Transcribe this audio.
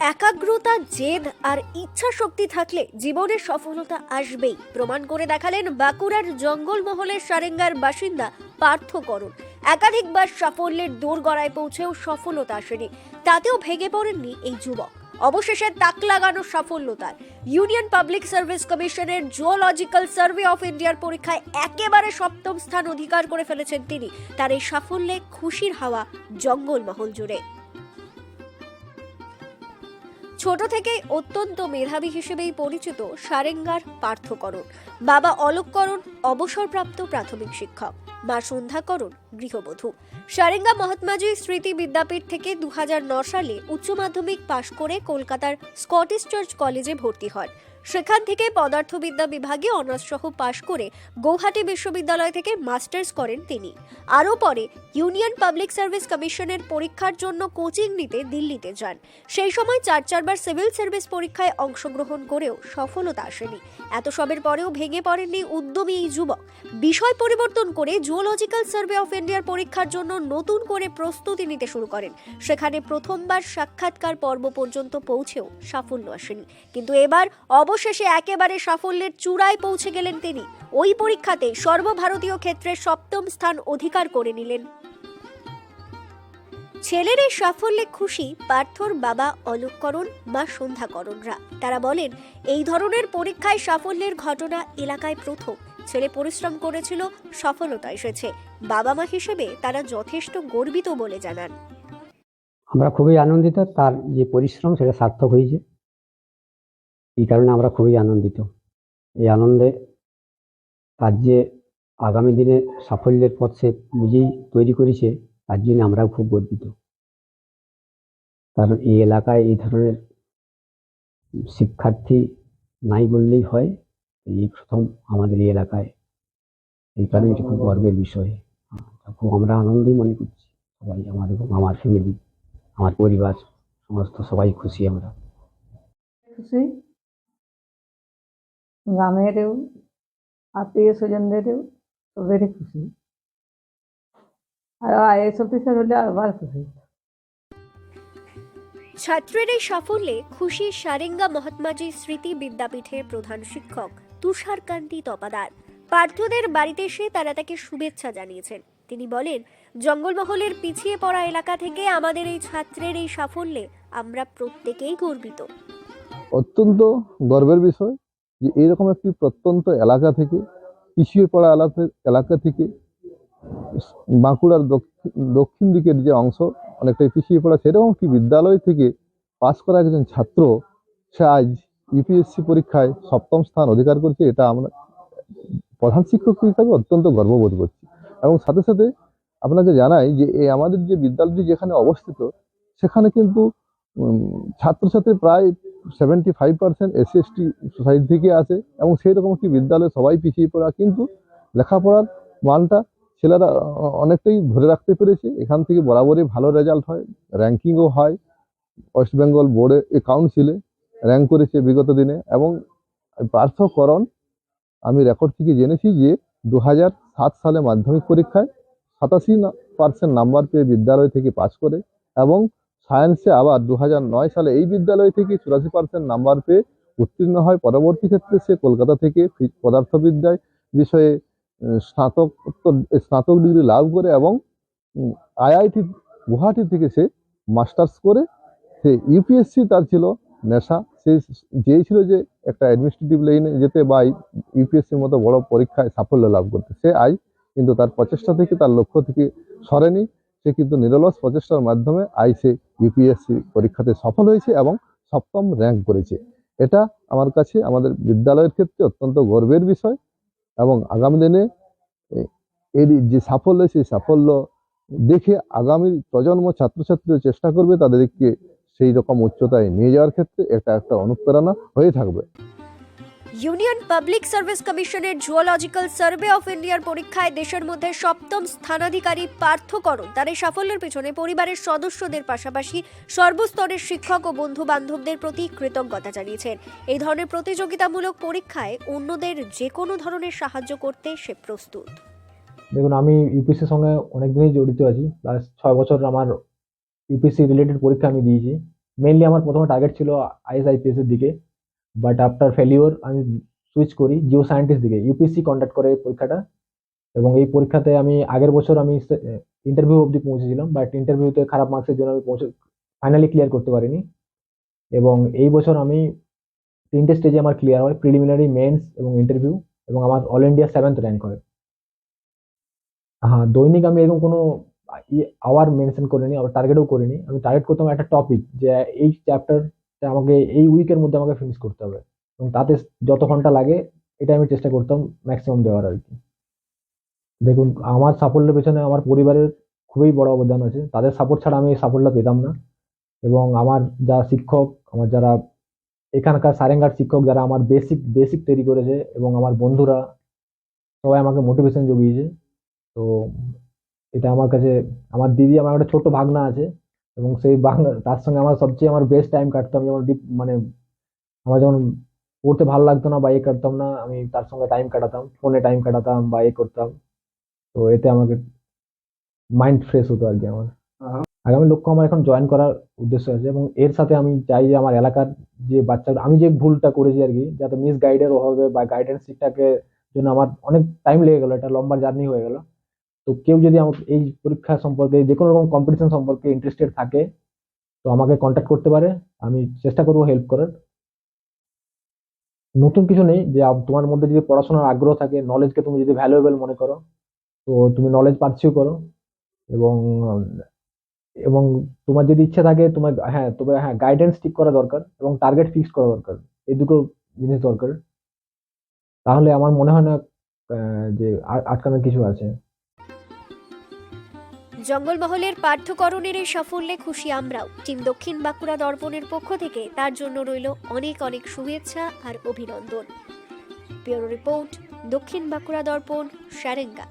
একাগ্রতা, জেদ আর ইচ্ছা শক্তি থাকলে জীবনে সফলতা আসবেই। প্রমাণ করে দেখালেন বাঁকুড়ার জঙ্গলমহলের সারেঙ্গার বাসিন্দা পার্থ করণ একাধিকবার সাফল্যের দোরগড়ায় পৌঁছেও সফলতা আসেনি। তাতেও ভেঙে পড়েননি এই যুবক। অবশেষে তাক লাগানো সাফল্য তার। ইউনিয়ন পাবলিক সার্ভিস কমিশনের জুওলজিক্যাল সার্ভে অফ ইন্ডিয়ার পরীক্ষায় একেবারে সপ্তম স্থান অধিকার করে ফেলেছেন তিনি। তার এই সাফল্যে খুশির হাওয়া জঙ্গলমহল জুড়ে। ছোট থেকেই অত্যন্ত মেধাবী হিসেবেই পরিচিত সারেঙ্গার পার্থকরণ। বাবা অলোককরণ, অবসরপ্রাপ্ত প্রাথমিক শিক্ষক। মা সন্ধ্যাকরণ, গৃহবধূ। সারেঙ্গা মহাত্মাজি স্মৃতি বিদ্যাপীঠ থেকে দু সালে উচ্চ মাধ্যমিক পাশ করে কলকাতার স্কটিশ চার্চ কলেজে ভর্তি হন। সেখান থেকে পদার্থবিদ্যা বিভাগে অনার্স সহ পাশ করে গৌহাটি বিশ্ববিদ্যালয় থেকে মাস্টার্স করেন তিনি। আরও পরে ইউনিয়ন পাবলিক সার্ভিস কমিশনের পরীক্ষার জন্য কোচিং নিতে দিল্লিতে যান। সেই সময় চার চারবার সিভিল সার্ভিস পরীক্ষায় অংশগ্রহণ করেও সফলতা আসেনি। এত সবের পরেও ভেঙে পড়েননি উদ্যমী এই যুবক। বিষয় পরিবর্তন করে জুওলজিক্যাল সার্ভে অফ ইন্ডিয়ার পরীক্ষার জন্য নতুন করে প্রস্তুতি নিতে শুরু করেন। সেখানে প্রথমবার সাক্ষাৎকার পর্ব পর্যন্ত পৌঁছেও সাফল্য আসেনি। কিন্তু এবার অবশেষে একেবারে সাফল্যের চূড়ায় পৌঁছে গেলেন তিনি। ওই পরীক্ষাতে সর্বভারতীয় ক্ষেত্রে সপ্তম স্থান অধিকার করে নিলেন। ছেলের এই সাফল্যে খুশি পার্থর বাবা অলোককরণ মা সন্ধ্যাকরণরা। তারা বলেন, এই ধরনের পরীক্ষায় সাফল্যের ঘটনা এলাকায় প্রথম। ছেলে পরিশ্রম করেছিল, সফলতা এসেছে। বাবা মা হিসেবে তারা যথেষ্ট গর্বিত বলে জানান। আমরা খুবই আনন্দিত, তার যে পরিশ্রম, সেটা সার্থক হয়েছে। এই কারণে আমরা খুবই আনন্দিত। এই আনন্দে তার যে আগামী দিনে সাফল্যের পথ সে নিজেই তৈরি করেছে, তার জন্য আমরাও খুব গর্বিত। কারণ এই এলাকায় এই ধরনের শিক্ষার্থী নাই বললেই হয়, এই প্রথম আমাদের এই এলাকায়। এই কারণে এটা খুব গর্বের বিষয়। খুব আমরা আনন্দই মনে করছি, সবাই আমাদের আমার ফ্যামিলি আমার পরিবার, সমস্ত সবাই খুশি আমরা। খুশি? গ্রামেরও আত্মীয় স্বজনদেরও সবেরই খুশি। আর আইএস অফিসার হলে আবার খুশি। ছাত্রের এই সাফল্যে খুশি সারেঙ্গা মহাত্মাজি স্মৃতি বিদ্যাপীঠের প্রধান শিক্ষক তুষারকান্তি তপাদার। পার্থদের বাড়িতে এসে তারা তাকে শুভেচ্ছা জানিয়েছেন। তিনি বলেন জঙ্গলমহলের পিছিয়ে পড়া এলাকা থেকে আমাদের এই ছাত্রের এই সাফল্যে আমরা প্রত্যেকেই গর্বিত। অত্যন্ত গর্বের বিষয়। যে এরকম একটি প্রত্যন্ত এলাকা থেকে পিছিয়ে পড়া এলাকা থেকে, বাঁকুড়ার দক্ষিণ দিকের যে অংশ, অনেকটাই পিছিয়ে পড়া সেরকম কি বিদ্যালয় থেকে পাশ করা একজন ছাত্র, সে আজ ইউপিএসসি পরীক্ষায় সপ্তম স্থান অধিকার করছে, এটা আমরা প্রধান শিক্ষক হিসাবে অত্যন্ত গর্ববোধ করছি। এবং সাথে সাথে আপনাকে জানাই যে এই আমাদের যে বিদ্যালয়টি যেখানে অবস্থিত, সেখানে কিন্তু ছাত্রছাত্রী প্রায় seventy five percent SC ST society থেকে আসে এবং সেই রকম একটি বিদ্যালয়ে সবাই পিছিয়ে পড়া, কিন্তু লেখাপড়ার মানটা ছেলেরা অনেকটাই ধরে রাখতে পেরেছে। এখান থেকে বরাবরই ভালো রেজাল্ট হয় র্যাঙ্কিংও হয়। ওয়েস্ট বেঙ্গল বোর্ডে কাউন্সিলে র্যাঙ্ক করেছে বিগত দিনে এবং পার্থকরণ আমি রেকর্ড থেকে জেনেছি যে দু সালে মাধ্যমিক পরীক্ষায় সাতাশি পার্সেন্ট নাম্বার পেয়ে বিদ্যালয় থেকে পাশ করে এবং সায়েন্সে আবার দু সালে এই বিদ্যালয় থেকে চুরাশি পার্সেন্ট নাম্বার পেয়ে উত্তীর্ণ হয়। পরবর্তী ক্ষেত্রে সে কলকাতা থেকে পদার্থবিদ্যায় বিষয়ে স্নাতক স্নাতক ডিগ্রি লাভ করে এবং আইআইটি গুয়াহাটি থেকে সে মাস্টার্স করে। সে ইউপিএসসি তার ছিল নেশা। সে চেয়েছিল যে একটা অ্যাডমিনিস্ট্রেটিভ লাইনে যেতে বা ইউপিএসসির মতো বড় পরীক্ষায় সাফল্য লাভ করতে। সে আই কিন্তু তার প্রচেষ্টা থেকে, তার লক্ষ্য থেকে সরেনি। সে কিন্তু নিরলস প্রচেষ্টার মাধ্যমে আই সে ইউপিএসসি পরীক্ষাতে সফল হয়েছে এবং সপ্তম র্যাঙ্ক করেছে। এটা আমার কাছে আমাদের বিদ্যালয়ের ক্ষেত্রে অত্যন্ত গর্বের বিষয় এবং আগামী দিনে এর যে সাফল্য, সেই সাফল্য দেখে আগামী প্রজন্ম ছাত্রছাত্রীরা চেষ্টা করবে তাদেরকে সেই রকম উচ্চতায় নিয়ে যাওয়ার ক্ষেত্রে এটা একটা অনুপ্রেরণা হয়ে থাকবে। ইউনিয়ন পাবলিক সার্ভিস কমিশনের জুওলজিক্যাল সার্ভে অফ ইন্ডিয়ার পরীক্ষায় দেশের মধ্যে সপ্তম স্থানাধিকারী পার্থকরণ। তার এই সাফল্যের পেছনে পরিবারের সদস্যদের পাশাপাশি সর্বস্তরের শিক্ষক ও বন্ধু বান্ধবদের প্রতি কৃতজ্ঞতা জানিয়েছেন। এই ধরনের প্রতিযোগিতামূলক পরীক্ষায় অন্যদের যে কোনো ধরনের সাহায্য করতে সে প্রস্তুত। দেখুন, আমি ইউপিএসসির সঙ্গে অনেক দিনই জড়িত আছি। প্লাস ছয় বছর আমার ইউপিএসসি রিলেটেড পরীক্ষা আমি দিয়েছি। মেইনলি আমার প্রথমে টার্গেট ছিল আইএস আইপিএস এর দিকে। বাট আফটার ফেলিওর আমি সুইচ করি জিও সায়েন্টিস্ট দিকে ইউপিএসসি কন্ডাক্ট করে এই পরীক্ষাটা। এবং এই পরীক্ষাতে আমি, আগের বছর আমি ইন্টারভিউ অবধি পৌঁছেছিলাম বাট ইন্টারভিউতে খারাপ মার্কসের জন্য আমি পৌঁছে ফাইনালি ক্লিয়ার করতে পারিনি। এবং এই বছর আমি তিনটে স্টেজে আমার ক্লিয়ার হয় প্রিলিমিনারি মেন্স এবং ইন্টারভিউ এবং আমার অল ইন্ডিয়া সেভেন্থ র্যাঙ্ক হয়। হ্যাঁ দৈনিক আমি এরকম কোনো আওয়ার মেনশন করিনি, আবার টার্গেটও করিনি। আমি টার্গেট করতাম একটা টপিক যে, এই চ্যাপ্টারটা আমাকে এই উইকের মধ্যে আমাকে ফিনিশ করতে হবে। এবং তাতে যত ঘণ্টা লাগে, এটা আমি চেষ্টা করতাম ম্যাক্সিমাম দেওয়ার আর কি। দেখুন, আমার সাফল্যের পেছনে আমার পরিবারের খুবই বড় অবদান আছে। তাদের সাপোর্ট ছাড়া আমি এই সাফল্য পেতাম না। এবং আমার যা শিক্ষক, আমার যারা এখানকার সারেঙ্গার শিক্ষক, যারা আমার বেসিক বেসিক তৈরি করেছে এবং আমার বন্ধুরা, সবাই আমাকে মোটিভেশন জুগিয়েছে। তো এটা আমার কাছে, আমার দিদি, আমার একটা ছোট ভাগনা আছে। এবং সেই বাংলা তার সঙ্গে আমার সবচেয়ে আমার বেস্ট টাইম কাটতাম যেমন ডিপ মানে আমার যখন পড়তে ভালো লাগতো না বা এ করতাম না আমি তার সঙ্গে টাইম কাটাতাম ফোনে টাইম কাটাতাম বা এ করতাম। তো এতে আমাকে মাইন্ড ফ্রেশ হতো আর কি আমার। আগামী লক্ষ্য আমার এখন জয়েন করার উদ্দেশ্য আছে এবং এর সাথে আমি চাই যে আমার এলাকার যে বাচ্চা আমি যে ভুলটা করেছি আর কি যাতে মিস গাইডের অভাবে বা গাইডেন্স ঠিকঠাকে জন্য আমার অনেক টাইম লেগে গেলো একটা লম্বা জার্নি হয়ে গেল। তো কেউ যদি আমার এই পরীক্ষা সম্পর্কে যে কোনো রকম কম্পিটিশন সম্পর্কে ইন্টারেস্টেড থাকে, তো আমাকে কন্ট্যাক্ট করতে পারে। আমি চেষ্টা করব হেল্প করার। নতুন কিছু নেই যে তোমার মধ্যে যদি পড়াশোনার আগ্রহ থাকে নলেজকে তুমি যদি ভ্যালুয়েবল মনে করো, তো তুমি নলেজ পারছিও করো। এবং এবং তোমার যদি ইচ্ছে থাকে, তোমার হ্যাঁ তবে হ্যাঁ গাইডেন্স ঠিক করা দরকার এবং টার্গেট ফিক্স করা দরকার। এই দুটো জিনিস দরকার। তাহলে আমার মনে হয় না যে আটকানোর কিছু আছে। জঙ্গলমহলের পাঠ্যকরণের এই সাফল্যে খুশি আমরাও। টিম দক্ষিণ বাঁকুড়া দর্পণের পক্ষ থেকে তার জন্য রইল অনেক অনেক শুভেচ্ছা আর অভিনন্দন। ব্যুরো রিপোর্ট, দক্ষিণ বাঁকুড়া দর্পণ, সারেঙ্গা।